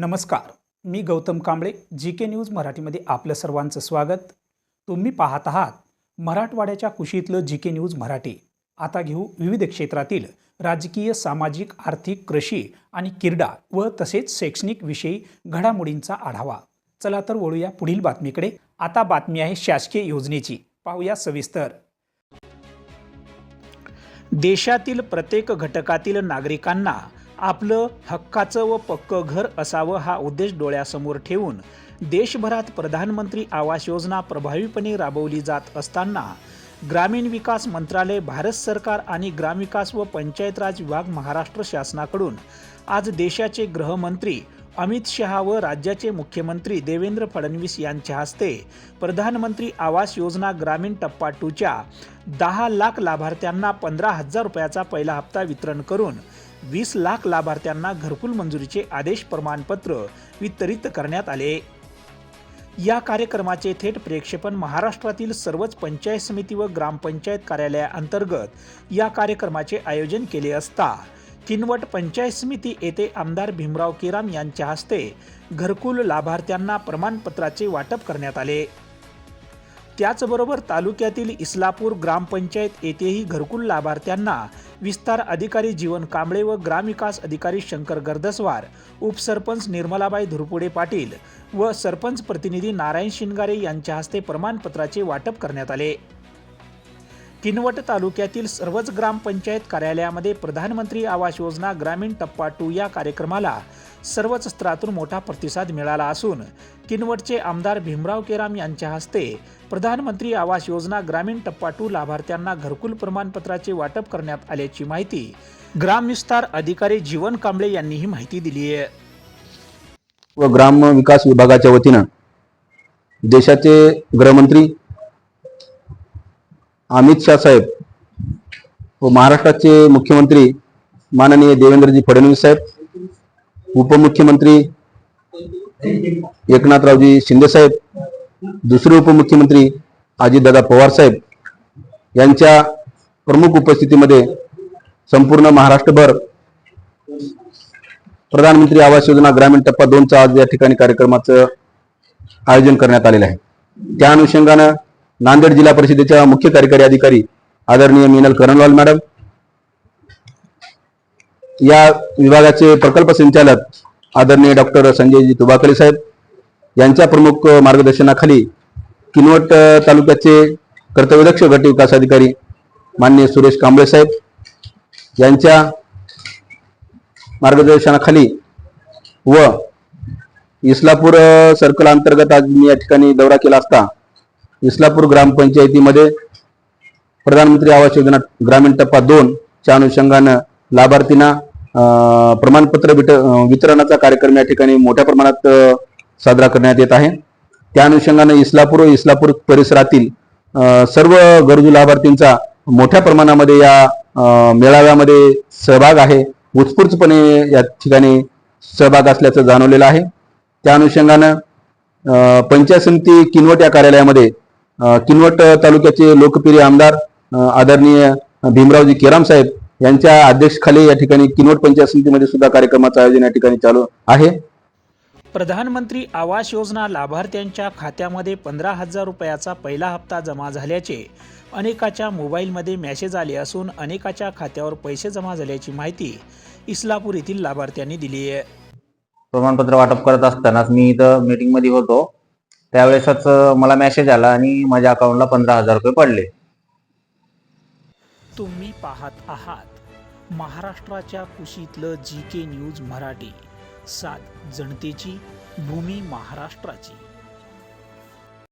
नमस्कार मी Gautam Kamble G K news मराठीमध्ये आपलं सर्वांचं स्वागत. तुम्ही पाहत आहात मराठवाड्याच्या कुशीतलं जी के न्यूज मराठी. आता घेऊ विविध क्षेत्रातील राजकीय सामाजिक आर्थिक कृषी आणि क्रीडा व तसेच शैक्षणिक विषयी घडामोडींचा आढावा. चला तर वळूया पुढील बातमीकडे. आता बातमी आहे शासकीय योजनेची. पाहूया सविस्तर. देशातील प्रत्येक घटकातील नागरिकांना आपलं हक्काचं व पक्कं घर असावं हा उद्देश डोळ्यासमोर ठेवून देशभरात प्रधानमंत्री आवास योजना प्रभावीपणे राबवली जात असताना ग्रामीण विकास मंत्रालय भारत सरकार आणि ग्रामविकास व पंचायत राज विभाग महाराष्ट्र शासनाकडून आज देशाचे गृहमंत्री अमित शहा व राज्याचे मुख्यमंत्री देवेंद्र फडणवीस यांच्या हस्ते प्रधानमंत्री आवास योजना ग्रामीण टप्पा टूच्या दहा लाख लाभार्थ्यांना पंधरा हजार रुपयाचा पहिला हप्ता वितरण करून वीस लाख लाभार्थ्यांना घरकुल मंजुरीचे आदेश प्रमाणपत्र वितरित करण्यात आले. या कार्यक्रमाचे थेट प्रेक्षेपण महाराष्ट्रातील सर्वच पंचायत समिती व ग्रामपंचायत कार्यालयाअंतर्गत या कार्यक्रमाचे आयोजन केले असता किनवट पंचायत समिती येथे आमदार भीमराव किराम यांच्या हस्ते घरकुल लाभार्थ्यांना प्रमाणपत्राचे वाटप करण्यात आले. त्याचबरोबर तालुक्यातील इस्लापूर ग्रामपंचायत येथेही घरकुल लाभार्थ्यांना विस्तार अधिकारी जीवन कांबळे व ग्रामविकास अधिकारी शंकर गर्दसवार उपसरपंच निर्मलाबाई धुरपुडे पाटील व सरपंच प्रतिनिधी नारायण शिंगारे यांच्या हस्ते प्रमाणपत्राचे वाटप करण्यात आले. किनवट तालुक्यातील सर्वच ग्रामपंचायत कार्यालयामध्ये प्रधानमंत्री आवास योजना ग्रामीण टप्पा टू या कार्यक्रमाला सर्वच स्तरातून मोठा प्रतिसाद मिळाला असून किनवटचे आमदार भीमराव केराम यांच्या हस्ते प्रधानमंत्री आवास योजना ग्रामीण टप्पा टू लाभार्थ्यांना घरकुल प्रमाणपत्राचे वाटप करण्यात आल्याची माहिती ग्रामविस्तार अधिकारी जीवन कांबळे यांनी ही माहिती दिली आहे. व ग्राम विकास विभागाच्या वतीनं देशाचे गृहमंत्री अमित शाह साहेब व महाराष्ट्राचे मुख्यमंत्री माननीय देवेंद्रजी फडणवीस साहेब उपमुख्यमंत्री एकनाथरावजी शिंदे साहेब दुसरे उपमुख्यमंत्री अजितदादा पवार साहेब यांच्या प्रमुख उपस्थितीमध्ये संपूर्ण महाराष्ट्रभर प्रधानमंत्री आवास योजना ग्रामीण टप्पा दोनचा आज या ठिकाणी कार्यक्रमाचं आयोजन करण्यात आलेलं आहे. त्या अनुषंगानं नांदेड जिल्हा परिषदेच्या मुख्य कार्यकारी अधिकारी आदरणीय मिनल करणवाल मॅडम. या विभागाचे प्रकल्प संचालक आदरणीय डॉक्टर संजयजी तुबाकळे साहेब. यांच्या प्रमुख मार्गदर्शनाखाली किनवट तालुक्याचे कर्तव्यदक्ष गट विकास अधिकारी माननीय सुरेश कांबळे साहेब. यांच्या मार्गदर्शनाखाली व इस्लापूर सर्कल अंतर्गत आज मी या ठिकाणी दौरा केला असता इस्लापूर ग्रामपंचायतीमध्ये प्रधानमंत्री आवास योजना ग्रामीण टप्पा दोन च्या अनुषंगानं लाभार्थींना प्रमाणपत्र विट- वितरणाचा कार्यक्रम या ठिकाणी मोठ्या प्रमाणात साजरा करण्यात येत आहे. त्या अनुषंगानं इस्लापूर व इस्लापूर परिसरातील सर्व गरजू लाभार्थींचा मोठ्या प्रमाणामध्ये या मेळाव्यामध्ये सहभाग आहे. उत्स्फूर्तपणे या ठिकाणी सहभाग असल्याचं जाणवलेलं आहे. त्या अनुषंगानं पंचायत समिती किनवट या कार्यालयामध्ये किनवट तालुक्याचे लोकप्रिय आमदार आदरणीय भीमरावजी केराम साहेब यांच्या अध्यक्षखाली या ठिकाणी किनवट पंचायत समितीमध्ये सुद्धा कार्यक्रमाचं आयोजन या ठिकाणी चालू आहे. प्रधानमंत्री आवास योजना लाभार्थ्यांच्या खात्यामध्ये पंधरा हजार रुपयाचा पहिला हप्ता जमा झाल्याचे अनेकाच्या मोबाईलमध्ये मेसेज आले असून अनेकाच्या खात्यावर पैसे जमा झाल्याची माहिती इस्लापूर येथील लाभार्थ्यांनी दिली आहे. प्रमाणपत्र वाटप करत असतानाच मी इथं मीटिंगमध्ये होतो. त्यावेळेसच मला मेसेज आला आणि माझ्या अकाउंटला पंधरा हजार रुपये पडले. तुम्ही पाहत आहात महाराष्ट्राच्या कुशीतलं जी के न्यूज मराठी. सात जनतेची भूमी महाराष्ट्राची.